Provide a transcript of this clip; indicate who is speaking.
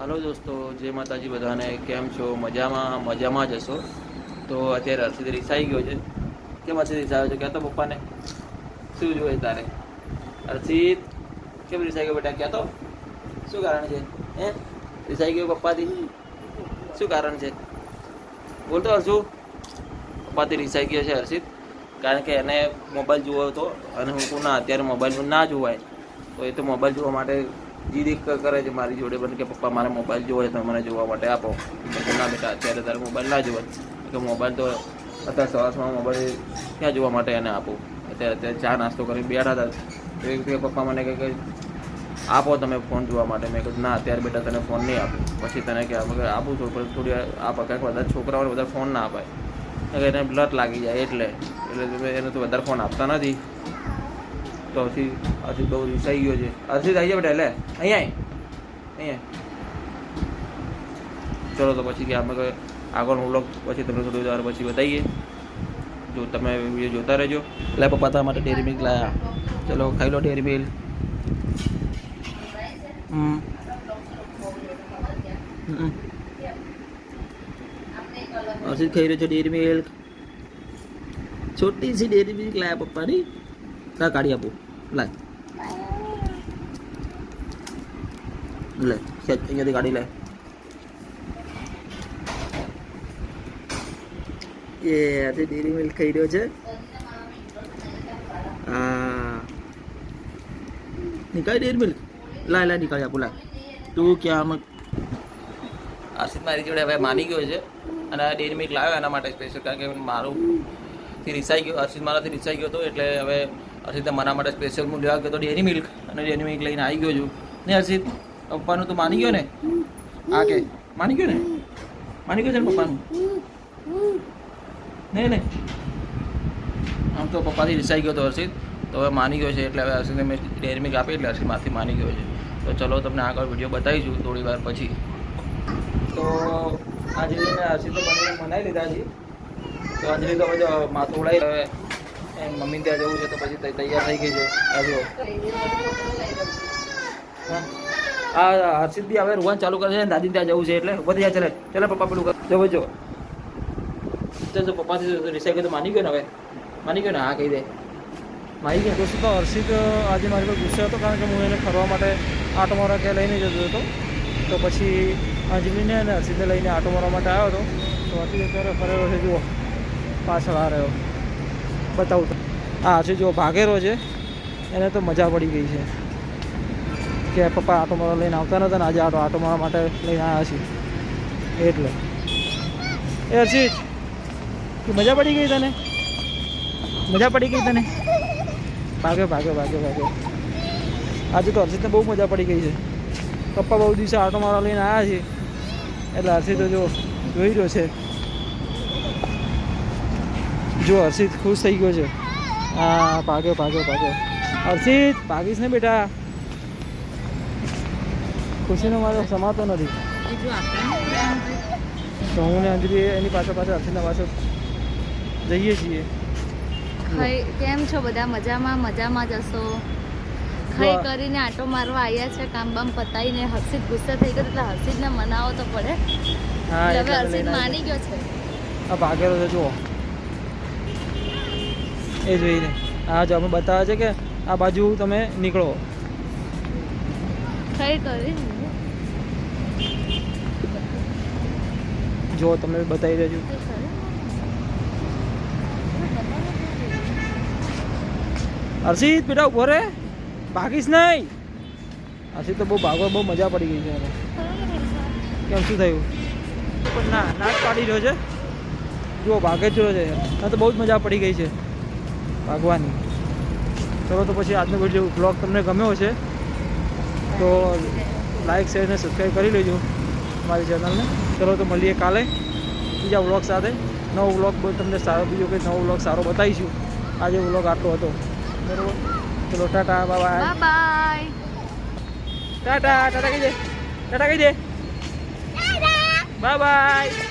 Speaker 1: Hello દોસ્તો, જય માતાજી બધાને. કેમ છો? મજામાં? મજામાં જ હશો? તો અત્યારે હર્ષિદ રીસાઈ ગયો છે. કેમ હર્ષિદ રીસાયો છે? કહેતો પપ્પાને. શું જોઈએ તારે? હર્ષિદ કેમ રીસાઈ ગયો બેટા? કહેતો. શું કારણ છે? હે? રીસાઈ ગયો પપ્પાથી? શું કારણ છે? બોલતો હર્ષુ. પપ્પાથી રીસાઈ ગયો છે હર્ષિદ કારણ કે એને મોબાઈલ જોવો હતો અને હું ના અત્યારે મોબાઈલ ના જોવાય. તો એ તો મોબાઈલ જોવા માટે જીદ કરે છે મારી જોડે બને કે પપ્પા મારે મોબાઈલ જોવો છે, તમે મને જોવા માટે આપો. ના બેટા, અત્યારે તારે મોબાઈલ ના જોવાય કે મોબાઈલ તો અત્યારે સવાસમાં મોબાઈલ ક્યાં જોવા માટે એને આપું? અત્યારે અત્યારે ચા નાસ્તો કરી બેઠા હતા. તો એક પપ્પા મને કહે કે, આપો તમે ફોન જોવા માટે. મેં કીધું, ના, અત્યારે બેટા તને ફોન નહીં આપું. પછી તને કે આપું છું, પણ થોડી આપ કંઈક વધારે છોકરાઓને વધારે ફોન ના અપાય. એને લત લાગી જાય એટલે. એટલે એને તો વધારે ફોન આપતા નથી. તો હજી હજી બહુ રિસાઈ ગયો છે. હજી આવી જાય બેટા એટલે અહીંયા. અહીંયા ચલો તો પછી કે આપણે આગળનો વ્લોગ પછી તમને થોડી વાર પછી બતાવીએ. જો તમે વીડિયો જોતા રહેજો. એટલે પપ્પા તમારા માટે ડેરી મિલ્ક લાયા. ચલો, ખાઈ લો ડેરી મિલ્ક. હર્ષિત ખાઈ રહ્યો છો ડેરી મિલ્ક છોટી સી ડેરી મિલ્ક લાયા પપ્પાની. કા કાઢી આપું? લાય. લે અહીંયાથી કાઢી લે એ, આજે ડેરી મિલ્ક ખાઈ રહ્યો છે. હા. નીકાળી ડેરી મિલ્ક લાય લાય, નીકાળી આપું, લાય. તું ક્યાં આમ આશિત મારી જોડે હવે માની ગયો છે અને ડેરી મિલ્ક લાવ્યો એના માટે સ્પેશિયલ કારણ કે મારું રિસાઈ ગયો હર્ષિત મારાથી રિસાઈ ગયો હતો એટલે હવે હર્ષિતે મારા માટે સ્પેશિયલ હું લેવા ગયો તો ડેરી મિલ્ક અને ડેરી મિલ્ક લઈને આવી ગયો છું. ને હર્ષિત, પપ્પાનું તો માની ગયો ને? આ કે, માની ગયો ને? માની ગયો છે ને પપ્પાનું? નહીં નહીં. આમ તો પપ્પાથી રિસાઈ ગયો હતો હર્ષિત. તો હવે માની ગયો છે એટલે હવે હર્ષિતને મેં ડેરી મિલ્ક આપી એટલે હર્ષિત માથી માની ગયો છે. તો ચલો તમને આગળ વીડિયો બતાવીશું થોડી વાર પછી. તો આજે મેં હર્ષિત તો મને મનાવી લીધા છે. તો આજે તો હવે માથું ઉડાવી મમ્મી ત્યાં જવું છે તો પછી તૈયાર થઈ ગઈ છે. આ હર્ષિત બી હવે રોવાનું ચાલુ કરે છે દાદી ત્યાં જવું છે એટલે જાય ચાલે. ચાલે પપ્પા પેલું જવો જો તો પપ્પાથી રિસાઈ ગયો તો માની ગયો ને હવે. માની ગયો ને? હા, કહી દે. મારી ગયો.
Speaker 2: દોસ્તો તો હર્ષિત આજે મારી પર ગુસ્સે હતો કારણ કે હું એને ફરવા માટે આટો મારવા ક્યાં લઈને જતો હતો. તો પછી અંજલીને અને હર્ષિતને લઈને આટો મારવા માટે આવ્યો હતો. તો હર્ષિત અત્યારે ફરેલો છે, જુઓ. પાછળ આ રહ્યો. બતાવું તો. આ હર્ષિત જો ભાગેરો છે. એને તો મજા પડી ગઈ છે. કે પપ્પા આટો મારવા લઈને આવતા નહોતા ને આજે આટો આટો માટે લઈને આવ્યા છીએ. એટલે. એ હર્ષિત મજા પડી ગઈ તને? મજા પડી ગઈ તને? ભાગ્યો ભાગ્યો ભાગ્યો ભાગ્યો. આજે તો હર્ષિતને બહુ મજા પડી ગઈ છે. પપ્પા બહુ દિવસે આટો લઈને આવ્યા છે એટલે હર્ષિત તો જો જોઈ રહ્યો છે. જો હર્ષિત ખુશ થઈ ગયો છે. હા ભાગ્યો ભાગ્યો ભાગ્યો. હર્ષિત ભાગીશ ને બેટા. ખુશીનો મારો સમાતો નથી. તો હું ને અંજલિ એની પાછળ પાછળ હર્ષિતના પાછળ જઈએ છીએ.
Speaker 3: ખાઈ કેમ છો બધા? મજામાં? મજામાં જશો ખાઈ કરીને આટો મારવા આવ્યા છે કામ બામ પતાવીને હર્ષિત ગુસ્સે થઈ ગયો એટલે હર્ષિતને મનાવો તો પડે. હવે હર્ષિત માની ગયો છે.
Speaker 2: આ ભાગેલો છે જુઓ. એ જોઈને આ જો અમે બતાવે છે કે આ બાજુ તમે નીકળો. જો તમે બતાવી દેજો. હર્ષિત બેટા ઊભો રે. ભાગીશ નહીં. હર્ષિત તો બહુ ભાગવા બહુ મજા પડી ગઈ છે કેમ શું થયું? પણ ના નાક પાડી રહ્યો છે. જુઓ ભાગે જ રહ્યો છે. ના તો બહુ જ મજા પડી ગઈ છે. ભાગવાની ચલો તો પછી આજનો વીડિયો બ્લોગ તમને ગમ્યો હશે તો લાઈક શેર અને સબસ્ક્રાઈબ કરી લેજો મારી ચેનલને ચલો તો મળીએ કાલે બીજા વ્લોગ સાથે. નવો વ્લોગ તમને સારો બીજો કંઈ નવો વ્લોગ સારો બતાવીશું. આજે વ્લોગ આટલો હતો. બરાબર? ચલો ટાટા બાબા
Speaker 3: બાય બાય
Speaker 2: ટાટા ટાટા કહી દે ટાટા કહી દે. Bye bye